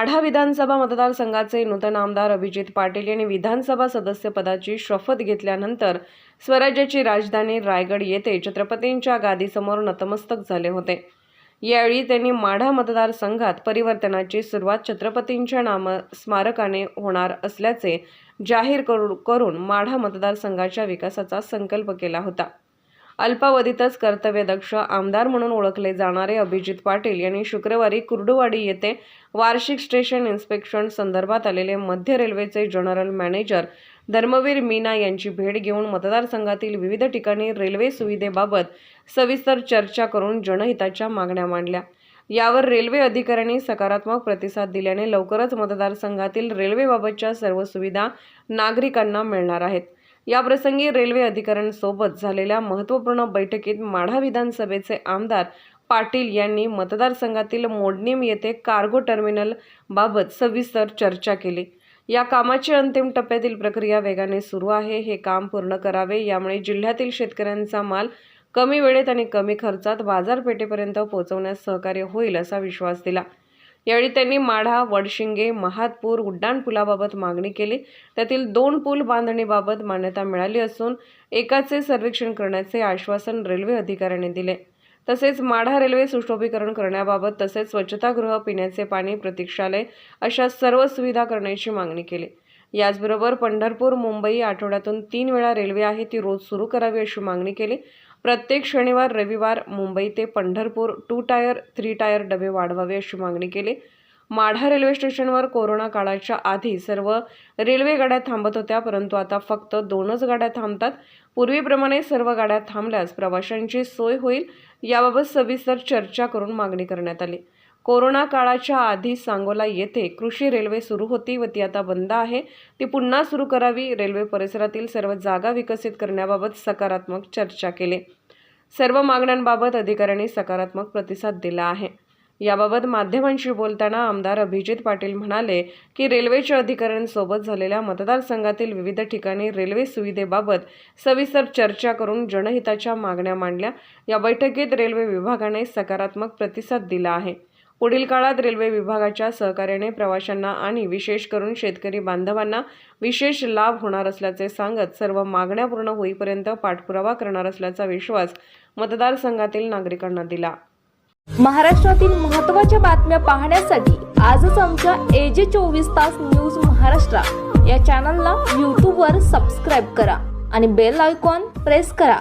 माढा विधानसभा मतदारसंघाचे नूतन आमदार अभिजित पाटील यांनी विधानसभा सदस्यपदाची शपथ घेतल्यानंतर स्वराज्याची राजधानी रायगड येथे छत्रपतींच्या गादीसमोर नतमस्तक झाले होते. यावेळी त्यांनी माढा मतदारसंघात परिवर्तनाची सुरुवात छत्रपतींच्या नाम स्मारकाने होणार असल्याचे जाहीर करू- करून माढा मतदारसंघाच्या विकासाचा संकल्प केला होता. अल्पावधीतच कर्तव्यदक्ष आमदार म्हणून ओळखले जाणारे अभिजित पाटील यांनी शुक्रवारी कुर्डुवाडी येथे वार्षिक स्टेशन इन्स्पेक्शन संदर्भात आलेले मध्य रेल्वेचे जनरल मॅनेजर धर्मवीर मीना यांची भेट घेऊन मतदारसंघातील विविध ठिकाणी रेल्वे सुविधेबाबत सविस्तर चर्चा करून जनहिताच्या मागण्या मांडल्या. यावर रेल्वे अधिकाऱ्यांनी सकारात्मक प्रतिसाद दिल्याने लवकरच मतदारसंघातील रेल्वेबाबतच्या सर्व सुविधा नागरिकांना मिळणार आहेत. याप्रसंगी रेल्वे अधिकाऱ्यांसोबत झालेल्या महत्त्वपूर्ण बैठकीत माढा विधानसभेचे आमदार पाटील यांनी मतदारसंघातील मोडणीम येथे कार्गो टर्मिनल बाबत सविस्तर चर्चा केली. या कामाची अंतिम टप्प्यातील प्रक्रिया वेगाने सुरू आहे. हे काम पूर्ण करावे यामुळे जिल्ह्यातील शेतकऱ्यांचा माल कमी वेळेत आणि कमी खर्चात बाजारपेठेपर्यंत पोहोचवण्यास सहकार्य होईल असा विश्वास दिला. यावेळी त्यांनी माढा वडशिंगे महादपूर उड्डाणपुलाबाबत मागणी केली. त्यातील दोन पूल बांधणीबाबत मान्यता मिळाली असून एकाचे सर्वेक्षण करण्याचे आश्वासन रेल्वे अधिकाऱ्यांनी दिले. तसेच माढा रेल्वे सुशोभीकरण करण्याबाबत तसेच स्वच्छतागृह पिण्याचे पाणी प्रतीक्षालय अशा सर्व सुविधा करण्याची मागणी केली. याचबरोबर पंढरपूर मुंबई आठवड्यातून तीन वेळा रेल्वे आहे ती रोज सुरू करावी अशी मागणी केली. प्रत्येक शनिवार रविवार मुंबई ते Pandharpur two tier three tier डबे वाढवावे अशी मागणी केली. माढा रेल्वे स्टेशनवर कोरोना काळाच्या आधी सर्व रेल्वे गाड्या थांबत होत्या परंतु आता फक्त दोनच गाड्या थांबतात. पूर्वीप्रमाणे सर्व गाड्या थांबल्यास प्रवाशांची सोय होईल याबाबत सविस्तर चर्चा करून मागणी करण्यात आली. कोरोना काळाच्या आधी सांगोला येथे कृषी रेल्वे सुरू होती व ती आता बंद आहे. ती पुन्हा सुरू करावी रेल्वे परिसरातील सर्व जागा विकसित करण्याबाबत सकारात्मक चर्चा केली. सर्व मागण्यांबाबत अधिकाऱ्यांनी सकारात्मक प्रतिसाद दिला आहे. याबाबत माध्यमांशी बोलताना आमदार अभिजित पाटील म्हणाले की रेल्वेच्या अधिकाऱ्यांसोबत झालेल्या मतदारसंघातील विविध ठिकाणी रेल्वे सुविधेबाबत सविस्तर चर्चा करून जनहिताच्या मागण्या मांडल्या. या बैठकीत रेल्वे विभागाने सकारात्मक प्रतिसाद दिला आहे. पुढील काळात रेल्वे विभागाच्या सहकार्याने प्रवाशांना आणि विशेष करून शेतकरी बांधवांना विशेष लाभ होणार असल्याचे सांगत सर्व मागण्या पूर्ण होईपर्यंत पाठपुरावा करणार असल्याचा विश्वास मतदारसंघातील नागरिकांना दिला. महाराष्ट्रातील महत्त्वाच्या बातम्या पाहण्यासाठी आजच आमच्या एजे चोवीस तास न्यूज महाराष्ट्र या चॅनलला यूट्यूबवर सबस्क्राईब करा आणि बेल आयकॉन प्रेस करा.